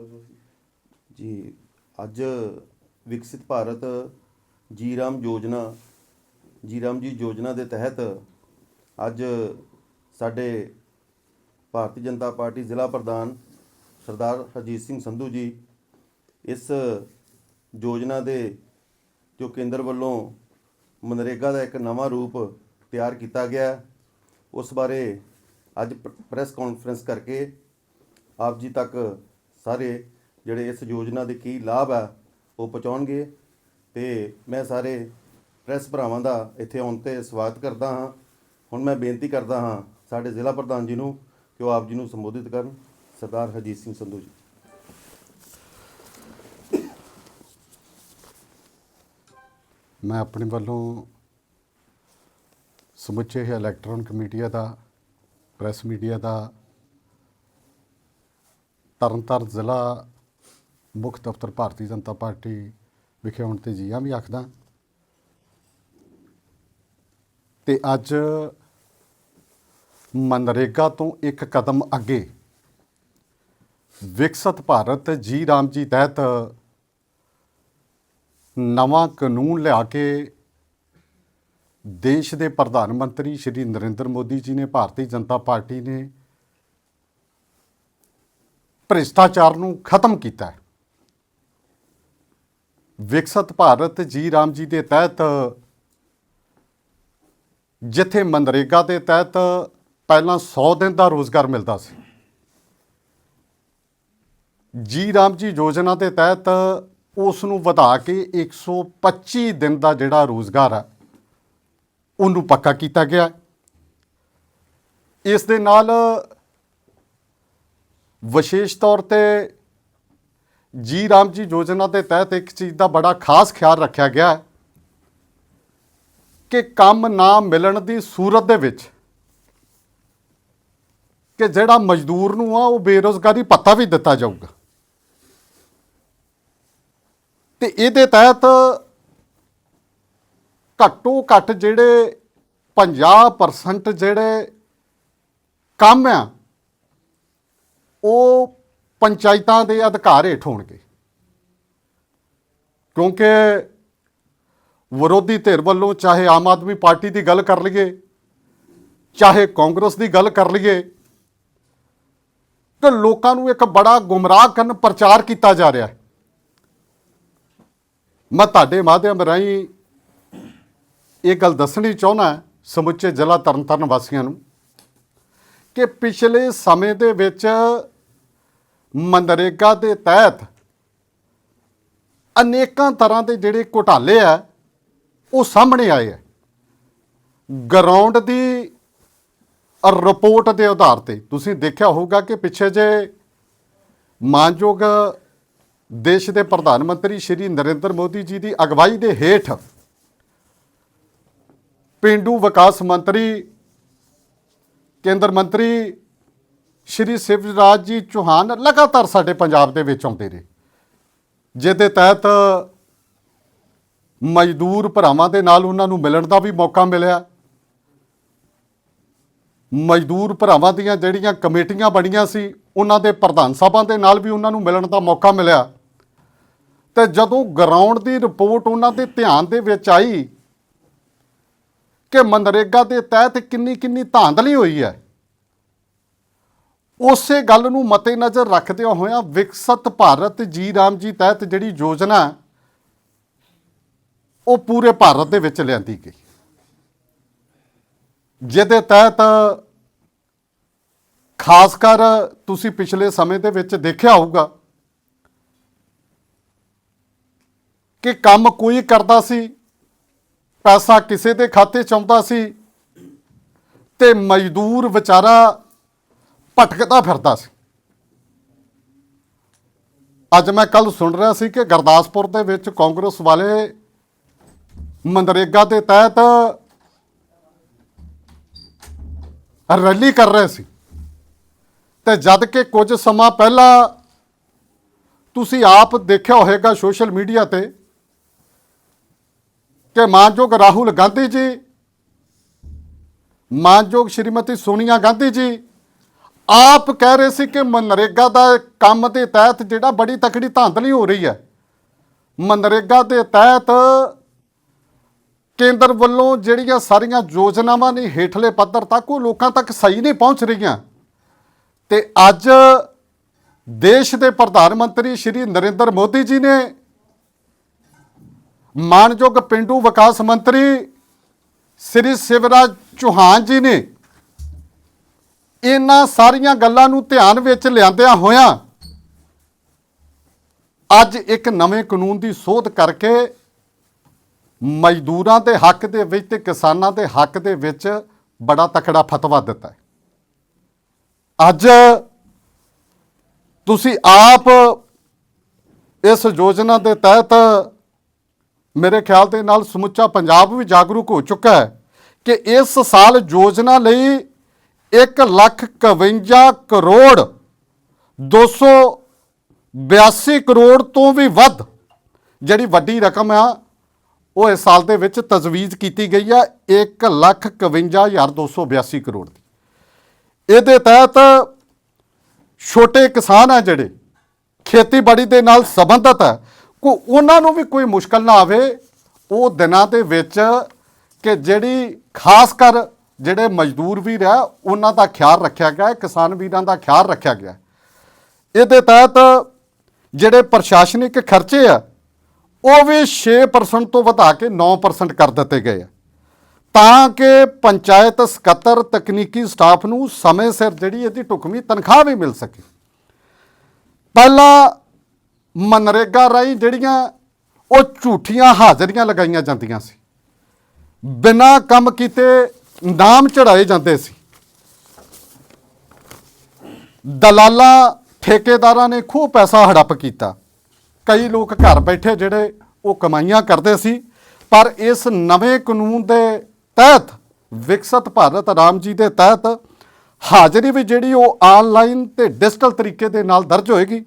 ਜੀ, ਅੱਜ ਵਿਕਸਿਤ ਭਾਰਤ ਜੀ ਰਾਮ ਯੋਜਨਾ ਜੀ ਰਾਮ ਜੀ ਯੋਜਨਾ ਦੇ ਤਹਿਤ ਅੱਜ ਸਾਡੇ ਭਾਰਤੀ ਜਨਤਾ ਪਾਰਟੀ ਜ਼ਿਲ੍ਹਾ ਪ੍ਰਧਾਨ ਸਰਦਾਰ ਹਰਜੀਤ ਸਿੰਘ ਸੰਧੂ ਜੀ ਇਸ ਯੋਜਨਾ ਦੇ, ਜੋ ਕੇਂਦਰ ਵੱਲੋਂ ਮਨਰੇਗਾ ਦਾ ਇੱਕ ਨਵਾਂ ਰੂਪ ਤਿਆਰ ਕੀਤਾ ਗਿਆ ਉਸ ਬਾਰੇ ਅੱਜ ਪ੍ਰੈਸ ਕਾਨਫਰੰਸ ਕਰਕੇ ਆਪ ਜੀ ਤੱਕ ਸਾਰੇ ਜਿਹੜੇ ਇਸ ਯੋਜਨਾ ਦੇ ਕੀ ਲਾਭ ਆ, ਉਹ ਪਹੁੰਚਾਉਣਗੇ। ਤੇ ਮੈਂ ਸਾਰੇ ਪ੍ਰੈਸ ਭਰਾਵਾਂ ਦਾ ਇੱਥੇ ਆਉਣ ਤੇ ਸਵਾਗਤ ਕਰਦਾ ਹਾਂ। ਹੁਣ ਮੈਂ ਬੇਨਤੀ ਕਰਦਾ ਹਾਂ ਸਾਡੇ ਜ਼ਿਲ੍ਹਾ ਪ੍ਰਧਾਨ ਜੀ ਨੂੰ ਕਿ ਉਹ ਆਪ ਜੀ ਨੂੰ ਸੰਬੋਧਿਤ ਕਰਨ। ਸਰਦਾਰ ਹਰਜੀਤ ਸਿੰਘ ਸੰਧੂ ਜੀ। ਮੈਂ ਆਪਣੇ ਵੱਲੋਂ ਸਮੁੱਚੇ ਹੀ ਇਲੈਕਟ੍ਰੋਨਿਕ ਮੀਡੀਆ ਦਾ ਪ੍ਰੈਸ ਮੀਡੀਆ ਦਾ ਤਰਨਤਾਰਨ ਜ਼ਿਲ੍ਹਾ ਮੁੱਖ ਦਫ਼ਤਰ ਭਾਰਤੀ ਜਨਤਾ ਪਾਰਟੀ ਵਿਖੇ ਆਉਣ ਤੇ ਜੀਆਂ ਵੀ ਆਖਦਾ। ਤੇ ਅੱਜ ਮਨਰੇਗਾ ਤੋਂ ਇੱਕ ਕਦਮ ਅੱਗੇ ਵਿਕਸਿਤ ਭਾਰਤ ਜੀ ਰਾਮ ਜੀ ਤਹਿਤ ਨਵਾਂ ਕਾਨੂੰਨ ਲਿਆ ਕੇ ਦੇਸ਼ ਦੇ ਪ੍ਰਧਾਨ ਮੰਤਰੀ ਸ਼੍ਰੀ ਨਰਿੰਦਰ ਮੋਦੀ ਜੀ ਨੇ, ਭਾਰਤੀ ਜਨਤਾ ਪਾਰਟੀ ਨੇ ਭ੍ਰਿਸ਼ਟਾਚਾਰ ਨੂੰ ਖਤਮ ਕੀਤਾ ਹੈ। ਵਿਕਸਤ ਭਾਰਤ ਜੀ ਰਾਮ ਜੀ ਦੇ ਤਹਿਤ, ਜਿੱਥੇ ਮਨਰੇਗਾ ਦੇ ਤਹਿਤ ਪਹਿਲਾਂ 100 ਦਿਨ ਦਾ ਰੋਜ਼ਗਾਰ ਮਿਲਦਾ ਸੀ। ਜੀ ਰਾਮ ਜੀ ਯੋਜਨਾ ਦੇ ਤਹਿਤ ਉਸ ਨੂੰ ਵਧਾ ਕੇ 125 ਦਿਨ ਦਾ ਜਿਹੜਾ ਰੋਜ਼ਗਾਰ ਹੈ, ਉਹਨੂੰ ਪੱਕਾ ਕੀਤਾ ਗਿਆ। ਇਸ ਦੇ ਨਾਲ ਵਿਸ਼ੇਸ਼ ਤੌਰ ਤੇ ਜੀ ਰਾਮ ਜੀ ਯੋਜਨਾ ਦੇ ਤਹਿਤ ਇੱਕ ਚੀਜ਼ ਦਾ ਬੜਾ ਖਾਸ ਖਿਆਲ ਰੱਖਿਆ ਗਿਆ ਹੈ ਕਿ ਕੰਮ ਨਾ ਮਿਲਣ ਦੀ ਸੂਰਤ ਦੇ ਵਿੱਚ ਕਿ ਜਿਹੜਾ ਮਜ਼ਦੂਰ ਨੂੰ ਆ ਉਹ ਬੇਰੋਜ਼ਗਾਰੀ ਪੱਤਾ ਵੀ ਦਿੱਤਾ ਜਾਊਗਾ। ਤੇ ਇਹਦੇ ਤਹਿਤ ਘੱਟੋ ਘੱਟ ਜਿਹੜੇ 50% ਜਿਹੜੇ ਕੰਮ ਆ ਉਹ ਪੰਚਾਇਤਾਂ ਦੇ ਅਧਿਕਾਰ ਹੇਠ ਹੋਣਗੇ। ਕਿਉਂਕਿ ਵਿਰੋਧੀ ਧਿਰ ਵੱਲੋਂ ਚਾਹੇ ਆਮ ਆਦਮੀ ਪਾਰਟੀ ਦੀ ਗੱਲ ਕਰ ਲਈਏ, ਚਾਹੇ ਕਾਂਗਰਸ ਦੀ ਗੱਲ ਕਰ ਲਈਏ ਕਿ ਲੋਕਾਂ ਨੂੰ ਇੱਕ ਬੜਾ ਗੁੰਮਰਾਹ ਕਰਨ ਪ੍ਰਚਾਰ ਕੀਤਾ ਜਾ ਰਿਹਾ ਹੈ। ਮੈਂ ਤੁਹਾਡੇ ਮਾਧਿਅਮ ਰਾਹੀਂ ਇਹ ਗੱਲ ਦੱਸਣੀ ਚਾਹੁੰਦਾ ਸਮੁੱਚੇ ਜ਼ਿਲ੍ਹਾ ਤਰਨਤਾਰਨ ਵਾਸੀਆਂ ਨੂੰ, ਕਿ ਪਿਛਲੇ ਸਮੇਂ ਦੇ ਵਿੱਚ ਮਨਰੇਗਾ ਦੇ ਤਹਿਤ ਅਨੇਕਾਂ ਤਰ੍ਹਾਂ ਦੇ ਜਿਹੜੇ ਘੁਟਾਲੇ ਆ, ਉਹ ਸਾਹਮਣੇ ਆਏ ਆ। ਗਰਾਊਂਡ ਦੀ ਰਿਪੋਰਟ ਦੇ ਆਧਾਰ ਤੇ ਤੁਸੀਂ ਦੇਖਿਆ ਹੋਊਗਾ ਕਿ ਪਿੱਛੇ ਜੇ ਮਾਨਯੋਗ ਦੇਸ਼ ਦੇ ਪ੍ਰਧਾਨ ਮੰਤਰੀ ਸ਼੍ਰੀ ਨਰਿੰਦਰ ਮੋਦੀ ਜੀ ਦੀ ਅਗਵਾਈ ਦੇ ਹੇਠ ਪਿੰਡੂ ਵਿਕਾਸ ਮੰਤਰੀ, ਕੇਂਦਰ ਮੰਤਰੀ ਸ਼੍ਰੀ ਸ਼ਿਵਰਾਜ ਜੀ ਚੌਹਾਨ ਲਗਾਤਾਰ ਸਾਡੇ ਪੰਜਾਬ ਦੇ ਵਿੱਚ ਆਉਂਦੇ ਨੇ ਜਿਹਦੇ ਤਹਿਤ ਮਜ਼ਦੂਰ ਭਰਾਵਾਂ ਦੇ ਨਾਲ ਉਹਨਾਂ ਨੂੰ ਮਿਲਣ ਦਾ ਵੀ ਮੌਕਾ ਮਿਲਿਆ। ਮਜ਼ਦੂਰ ਭਰਾਵਾਂ ਦੀਆਂ ਜਿਹੜੀਆਂ ਕਮੇਟੀਆਂ ਬਣੀਆਂ ਸੀ, ਉਹਨਾਂ ਦੇ ਪ੍ਰਧਾਨ ਸਾਹਿਬਾਂ ਦੇ ਨਾਲ ਵੀ ਉਹਨਾਂ ਨੂੰ ਮਿਲਣ ਦਾ ਮੌਕਾ ਮਿਲਿਆ। ਤੇ ਜਦੋਂ ਗਰਾਊਂਡ ਦੀ ਰਿਪੋਰਟ ਉਹਨਾਂ ਦੇ ਧਿਆਨ ਦੇ ਵਿੱਚ ਆਈ ਕਿ ਮਨਰੇਗਾ ਦੇ ਤਹਿਤ ਕਿੰਨੀ ਕਿੰਨੀ ਧਾਂਦਲੀ ਹੋਈ ਹੈ ਉਸੇ ਗੱਲ ਨੂੰ ਮੱਦੇਨਜ਼ਰ ਰੱਖਦਿਆਂ ਹੋਇਆਂ ਵਿਕਸਿਤ ਭਾਰਤ ਜੀ ਰਾਮ ਜੀ ਤਹਿਤ ਜਿਹੜੀ ਯੋਜਨਾ ਉਹ ਪੂਰੇ ਭਾਰਤ ਦੇ ਵਿੱਚ ਲਿਆਂਦੀ ਗਈ। ਜਿਹਦੇ ਤਹਿਤ ਖਾਸ ਕਰ ਤੁਸੀਂ ਪਿਛਲੇ ਸਮੇਂ ਦੇ ਵਿੱਚ ਦੇਖਿਆ ਹੋਊਗਾ ਕਿ ਕੰਮ ਕੋਈ ਕਰਦਾ ਸੀ, ਪੈਸਾ ਕਿਸੇ ਦੇ ਖਾਤੇ ਚ ਆਉਂਦਾ ਸੀ ਤੇ ਮਜ਼ਦੂਰ ਵਿਚਾਰਾ ਭਟਕਦਾ ਫਿਰਦਾ ਸੀ। ਅੱਜ ਮੈਂ ਕੱਲ ਸੁਣ ਰਿਹਾ ਸੀ ਕਿ ਗੁਰਦਾਸਪੁਰ ਦੇ ਵਿੱਚ ਕਾਂਗਰਸ ਵਾਲੇ ਮਨਰੇਗਾ ਦੇ ਤਹਿਤ ਰੈਲੀ ਕਰ ਰਹੇ ਸੀ। ਤੇ ਜਦ ਕਿ ਕੁਝ ਸਮਾਂ ਪਹਿਲਾਂ ਤੁਸੀਂ ਆਪ ਦੇਖਿਆ ਹੋਵੇਗਾ ਸੋਸ਼ਲ ਮੀਡੀਆ ਤੇ ਕਿ ਮਾਨਯੋਗ ਰਾਹੁਲ ਗਾਂਧੀ ਜੀ, ਮਾਨਯੋਗ ਸ਼੍ਰੀਮਤੀ ਸੋਨੀਆ ਗਾਂਧੀ ਜੀ ਆਪ ਕਹਿ ਰਹੇ ਸੀ ਕਿ ਮਨਰੇਗਾ ਦਾ ਕੰਮ ਦੇ ਤਹਿਤ ਜਿਹੜਾ ਬੜੀ ਤਕੜੀ ਧਾਂਦਲੀ ਹੋ ਰਹੀ ਹੈ, ਮਨਰੇਗਾ ਦੇ ਤਹਿਤ ਕੇਂਦਰ ਵੱਲੋਂ ਜਿਹੜੀਆਂ ਸਾਰੀਆਂ ਯੋਜਨਾਵਾਂ ਨੇ, ਹੇਠਲੇ ਪੱਧਰ ਤੱਕ ਉਹ ਲੋਕਾਂ ਤੱਕ ਸਹੀ ਨਹੀਂ ਪਹੁੰਚ ਰਹੀਆਂ। ਤੇ ਅੱਜ ਦੇਸ਼ ਦੇ ਪ੍ਰਧਾਨ ਮੰਤਰੀ ਸ਼੍ਰੀ ਨਰਿੰਦਰ ਮੋਦੀ ਜੀ ਨੇ ਮਾਨਯੋਗ ਪਿੰਡੂ ਵਿਕਾਸ ਮੰਤਰੀ ਸ੍ਰੀ ਸ਼ਿਵਰਾਜ ਚੌਹਾਨ ਜੀ ਨੇ ਇਹਨਾਂ ਸਾਰੀਆਂ ਗੱਲਾਂ ਨੂੰ ਧਿਆਨ ਵਿੱਚ ਲਿਆਂਦਿਆਂ ਹੋਇਆਂ ਅੱਜ ਇੱਕ ਨਵੇਂ ਕਾਨੂੰਨ ਦੀ ਸੋਧ ਕਰਕੇ ਮਜ਼ਦੂਰਾਂ ਦੇ ਹੱਕ ਦੇ ਵਿੱਚ ਤੇ ਕਿਸਾਨਾਂ ਦੇ ਹੱਕ ਦੇ ਵਿੱਚ ਬੜਾ ਤਕੜਾ ਫਤਵਾ ਦਿੱਤਾ ਹੈ। ਅੱਜ ਤੁਸੀਂ ਆਪ ਇਸ ਯੋਜਨਾ ਦੇ ਤਹਿਤ ਮੇਰੇ ਖਿਆਲ ਦੇ ਨਾਲ ਸਮੁੱਚਾ ਪੰਜਾਬ ਵੀ ਜਾਗਰੂਕ ਹੋ ਚੁੱਕਾ ਹੈ ਕਿ ਇਸ ਸਾਲ ਯੋਜਨਾ ਲਈ 1 ਲੱਖ 51 ਕਰੋੜ 282 ਕਰੋੜ ਤੋਂ ਵੀ ਵੱਧ ਜਿਹੜੀ ਵੱਡੀ ਰਕਮ ਆ, ਉਹ ਇਸ ਸਾਲ ਦੇ ਵਿੱਚ ਤਜਵੀਜ਼ ਕੀਤੀ ਗਈ ਆ 1 ਲੱਖ 51282 ਕਰੋੜ ਦੀ। ਇਹਦੇ ਤਹਿਤ ਛੋਟੇ ਕਿਸਾਨ ਆ ਜਿਹੜੇ, ਖੇਤੀਬਾੜੀ ਦੇ ਨਾਲ ਸੰਬੰਧਿਤ ਹੈ ਕੋ ਉਹਨਾਂ ਨੂੰ ਵੀ ਕੋਈ ਮੁਸ਼ਕਲ ਨਾ ਆਵੇ, ਉਹ ਦਿਨਾਂ ਦੇ ਵਿੱਚ ਕਿ ਜਿਹੜੀ ਖਾਸ ਕਰ ਜਿਹੜੇ ਮਜ਼ਦੂਰ ਵੀਰ ਆ ਉਹਨਾਂ ਦਾ ਖਿਆਲ ਰੱਖਿਆ ਗਿਆ, ਕਿਸਾਨ ਵੀਰਾਂ ਦਾ ਖਿਆਲ ਰੱਖਿਆ ਗਿਆ। ਇਹਦੇ ਤਹਿਤ ਜਿਹੜੇ ਪ੍ਰਸ਼ਾਸਨਿਕ ਖਰਚੇ ਆ, ਉਹ ਵੀ 6% ਤੋਂ ਵਧਾ ਕੇ 9% ਕਰ ਦਿੱਤੇ ਗਏ ਆ। ਤਾਂ ਕਿ ਪੰਚਾਇਤ ਸਕੱਤਰ, ਤਕਨੀਕੀ ਸਟਾਫ ਨੂੰ ਸਮੇਂ ਸਿਰ ਜਿਹੜੀ ਇਹਦੀ ਢੁਕਵੀਂ ਤਨਖਾਹ ਵੀ ਮਿਲ ਸਕੇ। ਪਹਿਲਾਂ ਮਨਰੇਗਾ ਰਾਹੀਂ ਜਿਹੜੀਆਂ ਉਹ ਝੂਠੀਆਂ ਹਾਜ਼ਰੀਆਂ ਲਗਾਈਆਂ ਜਾਂਦੀਆਂ ਸੀ। ਬਿਨਾਂ ਕੰਮ ਕੀਤੇ ਨਾਮ ਚੜਾਏ ਜਾਂਦੇ ਸੀ। ਦਲਾਲਾਂ, ਠੇਕੇਦਾਰਾਂ ਨੇ ਖੂਬ ਪੈਸਾ ਹੜੱਪ ਕੀਤਾ। ਕਈ ਲੋਕ ਘਰ ਬੈਠੇ ਜਿਹੜੇ ਉਹ ਕਮਾਈਆਂ ਕਰਦੇ ਸੀ, ਪਰ ਇਸ ਨਵੇਂ ਕਾਨੂੰਨ ਦੇ ਤਹਿਤ, ਵਿਕਸਿਤ ਭਾਰਤ ਰਾਮ ਜੀ ਦੇ ਤਹਿਤ ਹਾਜ਼ਰੀ ਵੀ ਜਿਹੜੀ ਉਹ ਆਨਲਾਈਨ ਤੇ ਡਿਜੀਟਲ ਤਰੀਕੇ ਦੇ ਨਾਲ ਦਰਜ ਹੋਏਗੀ।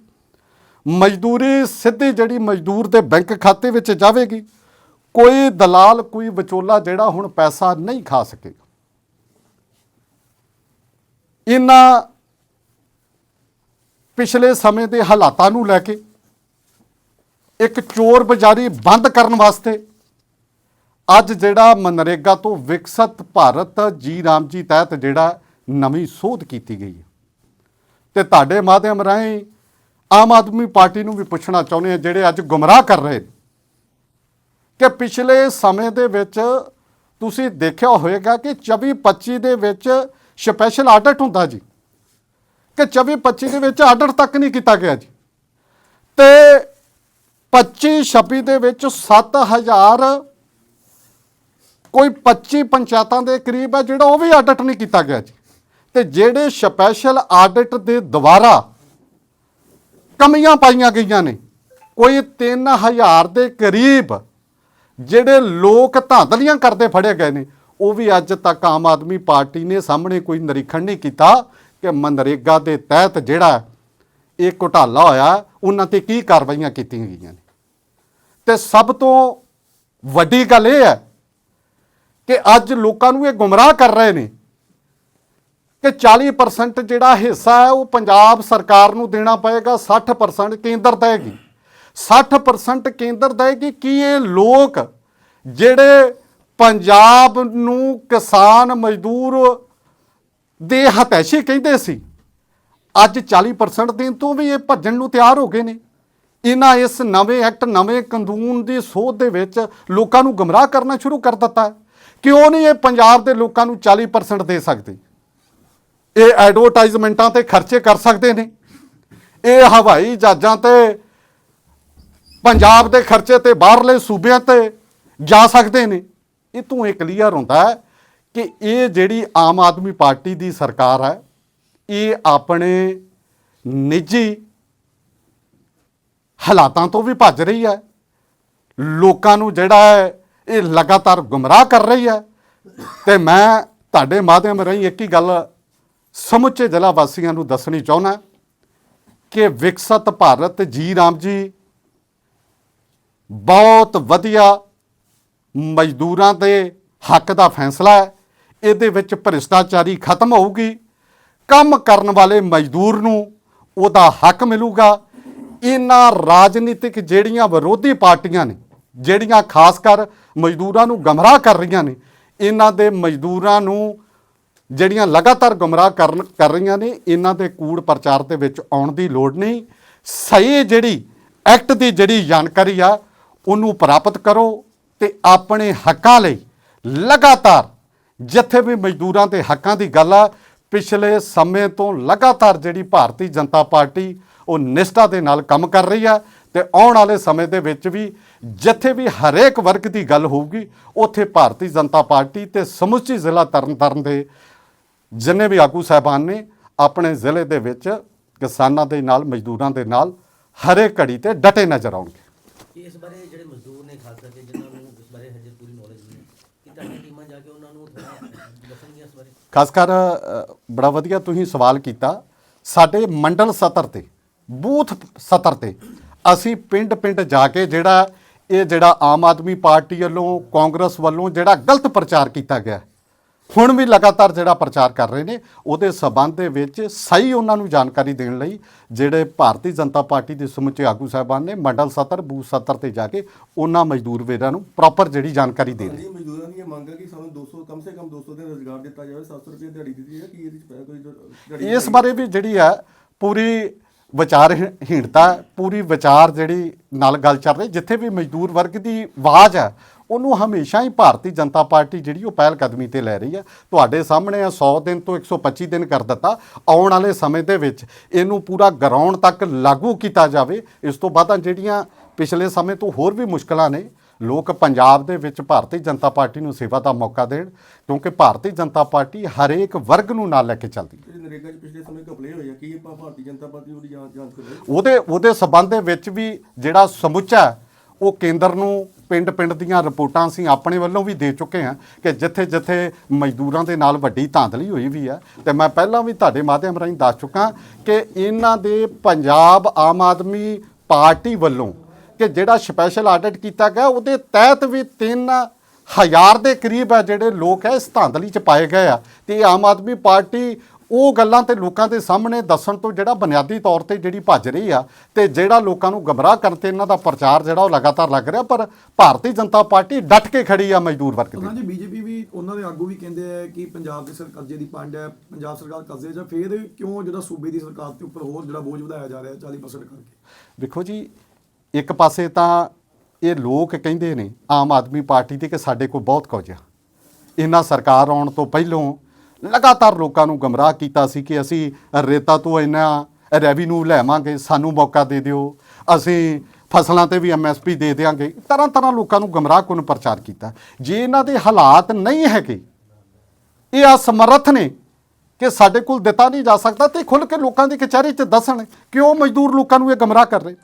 ਮਜ਼ਦੂਰੀ ਸਿੱਧੀ ਜਿਹੜੀ ਮਜ਼ਦੂਰ ਦੇ ਬੈਂਕ ਖਾਤੇ ਵਿੱਚ ਜਾਵੇਗੀ। ਕੋਈ ਦਲਾਲ, ਕੋਈ ਵਿਚੋਲਾ ਜਿਹੜਾ ਹੁਣ ਪੈਸਾ ਨਹੀਂ ਖਾ ਸਕੇਗਾ ਇਹਨਾਂ ਪਿਛਲੇ ਸਮੇਂ ਦੇ ਹਾਲਾਤਾਂ ਨੂੰ ਲੈ ਕੇ ਇੱਕ ਚੋਰ ਬਜ਼ਾਰੀ ਬੰਦ ਕਰਨ ਵਾਸਤੇ ਅੱਜ ਜਿਹੜਾ ਮਨਰੇਗਾ ਤੋਂ ਵਿਕਸਿਤ ਭਾਰਤ ਜੀ ਰਾਮ ਜੀ ਤਹਿਤ ਜਿਹੜਾ ਨਵੀਂ ਸੋਧ ਕੀਤੀ ਗਈ ਹੈ। ਤੇ ਤੁਹਾਡੇ ਮਾਧਿਅਮ ਰਾਹੀਂ ਆਮ ਆਦਮੀ ਪਾਰਟੀ ਨੂੰ ਵੀ ਪੁੱਛਣਾ ਚਾਹੁੰਦੇ ਆ ਜਿਹੜੇ ਅੱਜ ਗੁੰਮਰਾਹ ਕਰ ਰਹੇ ਨੇ। ਕਿ ਪਿਛਲੇ ਸਮੇਂ ਦੇ ਵਿੱਚ ਤੁਸੀਂ ਦੇਖਿਆ ਹੋਵੇਗਾ ਕਿ 24 25 ਦੇ ਵਿੱਚ ਸਪੈਸ਼ਲ ਆਡਿਟ ਹੁੰਦਾ ਜੀ। ਕਿ 24 25 ਦੇ ਵਿੱਚ ਆਡਿਟ ਤੱਕ ਨਹੀਂ ਕੀਤਾ ਗਿਆ ਜੀ। ਤੇ 25 26 ਦੇ ਵਿੱਚ 7000 ਕੋਈ 25 ਪੰਚਾਇਤਾਂ ਦੇ ਕਰੀਬ ਹੈ ਜਿਹੜਾ ਉਹ ਵੀ ਆਡਿਟ ਨਹੀਂ ਕੀਤਾ ਗਿਆ ਜੀ। ਤੇ ਜਿਹੜੇ ਸਪੈਸ਼ਲ ਆਡਿਟ ਦੇ ਦੁਆਰਾ ਕਮੀਆਂ ਪਾਈਆਂ ਗਈਆਂ ਨੇ, ਕੋਈ 3000 ਦੇ ਕਰੀਬ ਜਿਹੜੇ ਲੋਕ ਧਾਂਦਲੀਆਂ ਕਰਦੇ ਫੜੇ ਗਏ ਨੇ ਉਹ ਵੀ ਅੱਜ ਤੱਕ ਆਮ ਆਦਮੀ ਪਾਰਟੀ ਨੇ ਸਾਹਮਣੇ ਕੋਈ ਨਿਰੀਖਣ ਨਹੀਂ ਕੀਤਾ ਕਿ ਮਨਰੇਗਾ ਦੇ ਤਹਿਤ ਜਿਹੜਾ ਇਹ ਘੁਟਾਲਾ ਹੋਇਆ, ਉਹਨਾਂ ਤੇ ਕੀ ਕਾਰਵਾਈਆਂ ਕੀਤੀਆਂ ਗਈਆਂ ਨੇ। ਤੇ ਸਭ ਤੋਂ ਵੱਡੀ ਗੱਲ ਇਹ ਹੈ ਕਿ ਅੱਜ ਲੋਕਾਂ ਨੂੰ ਇਹ ਗੁੰਮਰਾਹ ਕਰ ਰਹੇ ਨੇ ਕਿ 40% ਜਿਹੜਾ ਹਿੱਸਾ ਹੈ, ਉਹ ਪੰਜਾਬ ਸਰਕਾਰ ਨੂੰ ਦੇਣਾ ਪਏਗਾ 60% ਕੇਂਦਰ ਦੇਗੀ। 60% ਕੇਂਦਰ ਦੇਗੀ ਕੀ ਇਹ ਲੋਕ ਜਿਹੜੇ ਪੰਜਾਬ ਨੂੰ ਕਿਸਾਨ ਮਜ਼ਦੂਰ ਦੇ ਹਤੈਸ਼ੀ ਕਹਿੰਦੇ ਸੀ। ਅੱਜ 40% ਦੇਣ ਤੋਂ ਵੀ ਇਹ ਭੱਜਣ ਨੂੰ ਤਿਆਰ ਹੋ ਗਏ ਨੇ। ਇਹਨਾਂ ਇਸ ਨਵੇਂ ਐਕਟ, ਨਵੇਂ ਕਾਨੂੰਨ ਦੀ ਸੋਧ ਦੇ ਵਿੱਚ ਲੋਕਾਂ ਨੂੰ ਗਮਰਾਹ ਕਰਨਾ ਸ਼ੁਰੂ ਕਰ ਦਿੱਤਾ ਹੈ। ਕਿਉਂ ਨਹੀਂ ਇਹ ਪੰਜਾਬ ਦੇ ਲੋਕਾਂ ਨੂੰ 40% ਦੇ ਸਕਦੇ? ਇਹ ਐਡਵਰਟਾਈਜ਼ਮੈਂਟਾਂ ਤੇ ਖਰਚੇ ਕਰ ਸਕਦੇ ਨੇ। ਇਹ ਹਵਾਈ ਜਹਾਜ਼ਾਂ ਤੇ, ਪੰਜਾਬ ਦੇ ਖਰਚੇ ਤੇ ਬਾਹਰਲੇ ਸੂਬਿਆਂ ਤੇ ਜਾ ਸਕਦੇ ਨੇ। ਇਹ ਤੋਂ ਇਹ ਕਲੀਅਰ ਹੁੰਦਾ ਹੈ ਕਿ ਇਹ ਜਿਹੜੀ ਆਮ ਆਦਮੀ ਪਾਰਟੀ ਦੀ ਸਰਕਾਰ ਹੈ, ਇਹ ਆਪਣੇ ਨਿੱਜੀ ਹਾਲਾਤਾਂ ਤੋਂ ਵੀ ਭੱਜ ਰਹੀ ਹੈ। ਲੋਕਾਂ ਨੂੰ ਜਿਹੜਾ ਹੈ, ਇਹ ਲਗਾਤਾਰ ਗੁੰਮਰਾਹ ਕਰ ਰਹੀ ਹੈ। ਤੇ ਮੈਂ ਤੁਹਾਡੇ ਮਾਧਿਅਮ ਰਾਹੀਂ ਇੱਕ ਹੀ ਗੱਲ ਸਮੁੱਚੇ ਜ਼ਿਲ੍ਹਾ ਵਾਸੀਆਂ ਨੂੰ ਦੱਸਣੀ ਚਾਹੁੰਦਾ ਕਿ ਵਿਕਸਿਤ ਭਾਰਤ ਜੀ ਰਾਮ ਜੀ ਬਹੁਤ ਵਧੀਆ ਮਜ਼ਦੂਰਾਂ ਦੇ ਹੱਕ ਦਾ ਫੈਸਲਾ ਹੈ, ਇਹਦੇ ਵਿੱਚ ਭ੍ਰਿਸ਼ਟਾਚਾਰੀ ਖਤਮ ਹੋਊਗੀ। ਕੰਮ ਕਰਨ ਵਾਲੇ ਮਜ਼ਦੂਰ ਨੂੰ ਉਹਦਾ ਹੱਕ ਮਿਲੂਗਾ। ਇਹਨਾਂ ਰਾਜਨੀਤਿਕ ਜਿਹੜੀਆਂ ਵਿਰੋਧੀ ਪਾਰਟੀਆਂ ਨੇ, ਜਿਹੜੀਆਂ ਖਾਸ ਕਰ ਮਜ਼ਦੂਰਾਂ ਨੂੰ ਗਮਰਾਹ ਕਰ ਰਹੀਆਂ ਨੇ, ਇਹਨਾਂ ਦੇ ਮਜ਼ਦੂਰਾਂ ਨੂੰ ਜਿਹੜੀਆਂ ਲਗਾਤਾਰ ਗਮਰਾਹ ਕਰਨ, ਕਰ ਰਹੀਆਂ ਨੇ, ਇਹਨਾਂ ਦੇ ਕੂੜ ਪ੍ਰਚਾਰ ਦੇ ਵਿੱਚ ਆਉਣ ਦੀ ਲੋੜ ਨਹੀਂ। ਸਹੀ ਜਿਹੜੀ ਐਕਟ ਦੀ ਜਿਹੜੀ ਜਾਣਕਾਰੀ ਆ, ਉਹਨੂੰ ਪ੍ਰਾਪਤ ਕਰੋ। ਤੇ ਆਪਣੇ ਹੱਕਾਂ ਲਈ ਲਗਾਤਾਰ, ਜਿੱਥੇ ਵੀ ਮਜ਼ਦੂਰਾਂ ਦੇ ਹੱਕਾਂ ਦੀ ਗੱਲ ਆ, ਪਿਛਲੇ ਸਮੇਂ ਤੋਂ ਲਗਾਤਾਰ ਜਿਹੜੀ ਭਾਰਤੀ ਜਨਤਾ ਪਾਰਟੀ ਉਹ ਨਿਸ਼ਠਾ ਦੇ ਨਾਲ ਕੰਮ ਕਰ ਰਹੀ ਆ ਤੇ ਆਉਣ ਵਾਲੇ ਸਮੇਂ ਦੇ ਵਿੱਚ ਵੀ ਜਿੱਥੇ ਵੀ ਹਰੇਕ ਵਰਗ ਦੀ ਗੱਲ ਹੋਊਗੀ, ਉੱਥੇ ਭਾਰਤੀ ਜਨਤਾ ਪਾਰਟੀ ਤੇ ਸਮੁੱਚੀ ਜ਼ਿਲ੍ਹਾ ਤਰਨਤਾਰਨ ਦੇ ਜਿੰਨੇ ਵੀ ਆਗੂ ਸਾਹਿਬਾਨ ਨੇ, ਆਪਣੇ ਜ਼ਿਲ੍ਹੇ ਦੇ ਵਿੱਚ ਕਿਸਾਨਾਂ ਦੇ ਨਾਲ, ਮਜ਼ਦੂਰਾਂ ਦੇ ਨਾਲ ਹਰੇਕ ਘੜੀ ਤੇ ਡਟੇ ਨਜ਼ਰ ਆਉਣਗੇ। ਇਸ ਬਾਰੇ ਜਿਹੜੇ ਮਜ਼ਦੂਰ ਨੇ ਖਾਸ ਕਰਕੇ ਜਿਨ੍ਹਾਂ ਨੂੰ ਇਸ ਬਾਰੇ ਹਜੇ ਪੂਰੀ ਨੌਲੇਜ ਨਹੀਂ ਹੈ ਕਿ ਤੁਹਾਡੀਆਂ ਟੀਮਾਂ ਜਾ ਕੇ ਉਹਨਾਂ ਨੂੰ ਥੋੜਾ ਦੱਸਣਗੀਆਂ ਇਸ ਬਾਰੇ? ਖਾਸ ਕਰ ਅ, ਬੜਾ ਵਧੀਆ ਤੁਸੀਂ ਸਵਾਲ ਕੀਤਾ। ਸਾਡੇ ਮੰਡਲ ਸਤਰ ਤੇ ਬੂਥ ਸਤਰ ਤੇ ਅਸੀਂ ਪਿੰਡ ਪਿੰਡ ਜਾ ਕੇ ਜਿਹੜਾ ਇਹ ਜਿਹੜਾ ਆਮ ਆਦਮੀ ਪਾਰਟੀ ਵੱਲੋਂ ਕਾਂਗਰਸ ਵੱਲੋਂ ਜਿਹੜਾ ਗਲਤ ਪ੍ਰਚਾਰ ਕੀਤਾ ਗਿਆ ਹੁਣ ਵੀ ਲਗਾਤਾਰ ਜਿਹੜਾ ਪ੍ਰਚਾਰ ਕਰ ਰਹੇ ਨੇ ਉਹਦੇ ਸਬੰਧ ਦੇ ਵਿੱਚ ਸਹੀ ਉਹਨਾਂ ਨੂੰ ਜਾਣਕਾਰੀ ਦੇਣ ਲਈ ਜਿਹੜੇ ਭਾਰਤੀ ਜਨਤਾ ਪਾਰਟੀ ਦੇ ਸਮੁੱਚੇ ਆਗੂ ਸਾਹਿਬਾਨ ਨੇ ਮੰਡਲ ਸਤਰ ਬੂਥ ਸਤਰ ਤੇ ਜਾ ਕੇ ਉਹਨਾਂ ਮਜ਼ਦੂਰ ਵੀਰਾਂ ਨੂੰ ਪ੍ਰੋਪਰ ਜਿਹੜੀ ਜਾਣਕਾਰੀ ਦੇ ਰਹੇ ਮਜ਼ਦੂਰਾਂ ਦੀ ਮੰਗ ਹੈ ਕਿ ਸਾਨੂੰ 200 ਕਮ ਸੇ ਕਮ 200 ਦਿਨ ਰੋਜ਼ਗਾਰ ਦਿੱਤਾ ਜਾਵੇ 700 ਰੁਪਏ ਦਿਹਾੜੀ ਦਿੱਤੀ ਹੈ ਕਿ ਇਹਦੇ ਕੋਈ ਇਸ ਬਾਰੇ ਵੀ ਜਿਹੜੀ ਆ ਪੂਰੀ ਵਿਚਾਰਹੀਣਤਾ ਪੂਰੀ ਵਿਚਾਰ ਜਿਹੜੀ ਨਾਲ ਗੱਲ ਚੱਲ ਰਹੀ ਜਿੱਥੇ ਵੀ ਮਜ਼ਦੂਰ ਵਰਗ ਦੀ ਆਵਾਜ਼ ਹੈ ਉਹਨੂੰ ਹਮੇਸ਼ਾ ਹੀ ਭਾਰਤੀ ਜਨਤਾ ਪਾਰਟੀ ਜਿਹੜੀ ਉਹ ਪਹਿਲ ਕਦਮੀ ਤੇ ਲੈ ਰਹੀ ਹੈ ਤੁਹਾਡੇ ਸਾਹਮਣੇ ਆ 100 ਦਿਨ ਤੋਂ 125 ਦਿਨ ਕਰ ਦਿੱਤਾ। ਆਉਣ ਵਾਲੇ ਸਮੇਂ ਦੇ ਵਿੱਚ ਇਹਨੂੰ ਪੂਰਾ ਗਰਾਊਂਡ ਤੱਕ ਲਾਗੂ ਕੀਤਾ ਜਾਵੇ। ਇਸ ਤੋਂ ਬਾਅਦ ਜਿਹੜੀਆਂ ਪਿਛਲੇ ਸਮੇਂ ਤੋਂ ਹੋਰ ਵੀ ਮੁਸ਼ਕਲਾਂ ਨੇ ਲੋਕ ਪੰਜਾਬ ਦੇ ਵਿੱਚ ਭਾਰਤੀ ਜਨਤਾ ਪਾਰਟੀ ਨੂੰ ਸੇਵਾ ਦਾ ਮੌਕਾ ਦੇਣ ਕਿਉਂਕਿ ਭਾਰਤੀ ਜਨਤਾ ਪਾਰਟੀ ਹਰੇਕ ਵਰਗ ਨੂੰ ਨਾਲ ਲੈ ਕੇ ਚੱਲਦੀ ਹੈ। ਜਿਹੜੇ ਨਰੇਗਾ 'ਚ ਪਿਛਲੇ ਸਮੇਂ ਘਪਲੇ ਹੋਏ ਆ। ਕੀ ਆਪਾਂ ਭਾਰਤੀ ਜਨਤਾ ਪਾਰਟੀ ਉਹਦੀ ਜਾਂਚ ਉਹਦੇ ਉਹਦੇ ਸਬੰਧ ਦੇ ਵਿੱਚ ਵੀ ਜਿਹੜਾ ਸਮੁੱਚਾ ਉਹ ਕੇਂਦਰ ਨੂੰ ਪਿੰਡ ਪਿੰਡ ਦੀਆਂ ਰਿਪੋਰਟਾਂ ਅਸੀਂ ਆਪਣੇ ਵੱਲੋਂ ਵੀ ਦੇ ਚੁੱਕੇ ਹਾਂ ਕਿ ਜਿੱਥੇ ਜਿੱਥੇ ਮਜ਼ਦੂਰਾਂ ਦੇ ਨਾਲ ਵੱਡੀ ਧਾਂਦਲੀ ਹੋਈ ਵੀ ਹੈ। ਤੇ ਮੈਂ ਪਹਿਲਾਂ ਵੀ ਤੁਹਾਡੇ ਮਾਧਿਅਮ ਰਾਹੀਂ ਦੱਸ ਚੁੱਕਾ ਕਿ ਇਹਨਾਂ ਦੇ ਪੰਜਾਬ ਆਮ ਆਦਮੀ ਪਾਰਟੀ ਵੱਲੋਂ ਕਿ ਜਿਹੜਾ ਸਪੈਸ਼ਲ ਆਡਿਟ ਕੀਤਾ ਗਿਆ, ਉਹਦੇ ਤਹਿਤ ਵੀ ਤਿੰਨ ਹਜ਼ਾਰ ਦੇ ਕਰੀਬ ਹੈ ਜਿਹੜੇ ਲੋਕ ਹੈ, ਇਸ ਧਾਂਦਲੀ ਚ ਪਾਏ ਗਏ ਆ। ਤੇ ਇਹ ਆਮ ਆਦਮੀ ਪਾਰਟੀ ਉਹ ਗੱਲਾਂ ਤੇ ਲੋਕਾਂ ਦੇ ਸਾਹਮਣੇ ਦੱਸਣ ਤੋਂ ਜਿਹੜਾ ਬੁਨਿਆਦੀ ਤੌਰ ਤੇ ਜਿਹੜੀ ਭੱਜ ਰਹੀ ਆ ਤੇ ਜਿਹੜਾ ਲੋਕਾਂ ਨੂੰ ਗਮਰਾਹ ਕਰਨ ਤੇ ਇਹਨਾਂ ਦਾ ਪ੍ਰਚਾਰ ਜਿਹੜਾ ਉਹ ਲਗਾਤਾਰ ਲੱਗ ਰਿਹਾ ਪਰ ਭਾਰਤੀ ਜਨਤਾ ਪਾਰਟੀ ਡਟ ਕੇ ਖੜੀ ਆ ਮਜ਼ਦੂਰ ਵਰਗ ਦੀ ਪ੍ਰਧਾਨ ਜੀ ਬੀਜੇਪੀ ਵੀ ਉਹਨਾਂ ਦੇ ਆਗੂ ਵੀ ਕਹਿੰਦੇ ਆ ਕਿ ਪੰਜਾਬ ਦੀ ਸਰਕਾਰ ਕਰਜ਼ੇ ਦੀ ਪੰਡ ਹੈ ਪੰਜਾਬ ਸਰਕਾਰ ਕਰਜ਼ੇ ਹੈ। ਫਿਰ ਕਿਉਂ ਜਿਹੜਾ ਸੂਬੇ ਦੀ ਸਰਕਾਰ ਦੇ ਉੱਪਰ ਹੋਰ ਜਿਹੜਾ ਬੋਝ ਵਧਾਇਆ ਜਾ ਰਿਹਾ 40% ਕਰਕੇ ਦੇਖੋ ਜੀ ਇੱਕ ਪਾਸੇ ਤਾਂ ਇਹ ਲੋਕ ਕਹਿੰਦੇ ਨੇ ਆਮ ਆਦਮੀ ਪਾਰਟੀ ਦੇ ਕਿ ਸਾਡੇ ਕੋਲ ਬਹੁਤ ਕੁਝ ਆ ਇਹਨਾਂ ਸਰਕਾਰ ਆਉਣ ਤੋਂ ਪਹਿਲੋਂ ਲਗਾਤਾਰ ਲੋਕਾਂ ਨੂੰ ਗਮਰਾਹ ਕੀਤਾ ਸੀ ਕਿ ਅਸੀਂ ਰੇਤਾ ਤੋਂ ਇੰਨਾ ਰੈਵਨਿਊ ਲੈਵਾਂਗੇ, ਸਾਨੂੰ ਮੌਕਾ ਦੇ ਦਿਓ। ਅਸੀਂ ਫਸਲਾਂ ਤੇ ਵੀ ਐਮਐਸਪੀ ਦੇ ਦੇਵਾਂਗੇ ਤਰ੍ਹਾਂ ਤਰ੍ਹਾਂ ਲੋਕਾਂ ਨੂੰ ਗਮਰਾਹ ਕੁਨ ਪ੍ਰਚਾਰ ਕੀਤਾ। ਜੇ ਇਹਨਾਂ ਦੇ ਹਾਲਾਤ ਨਹੀਂ ਹੈਗੇ, ਇਹ ਅਸਮਰੱਥ ਨੇ ਕਿ ਸਾਡੇ ਕੋਲ ਦਿੱਤਾ ਨਹੀਂ ਜਾ ਸਕਦਾ ਤੇ ਖੁੱਲ ਕੇ ਲੋਕਾਂ ਦੀ ਕਚਹਿਰੀ 'ਚ ਦੱਸਣ ਕਿ ਉਹ ਮਜ਼ਦੂਰ ਲੋਕਾਂ ਨੂੰ ਇਹ ਗਮਰਾਹ ਕਰ ਰਹੇ।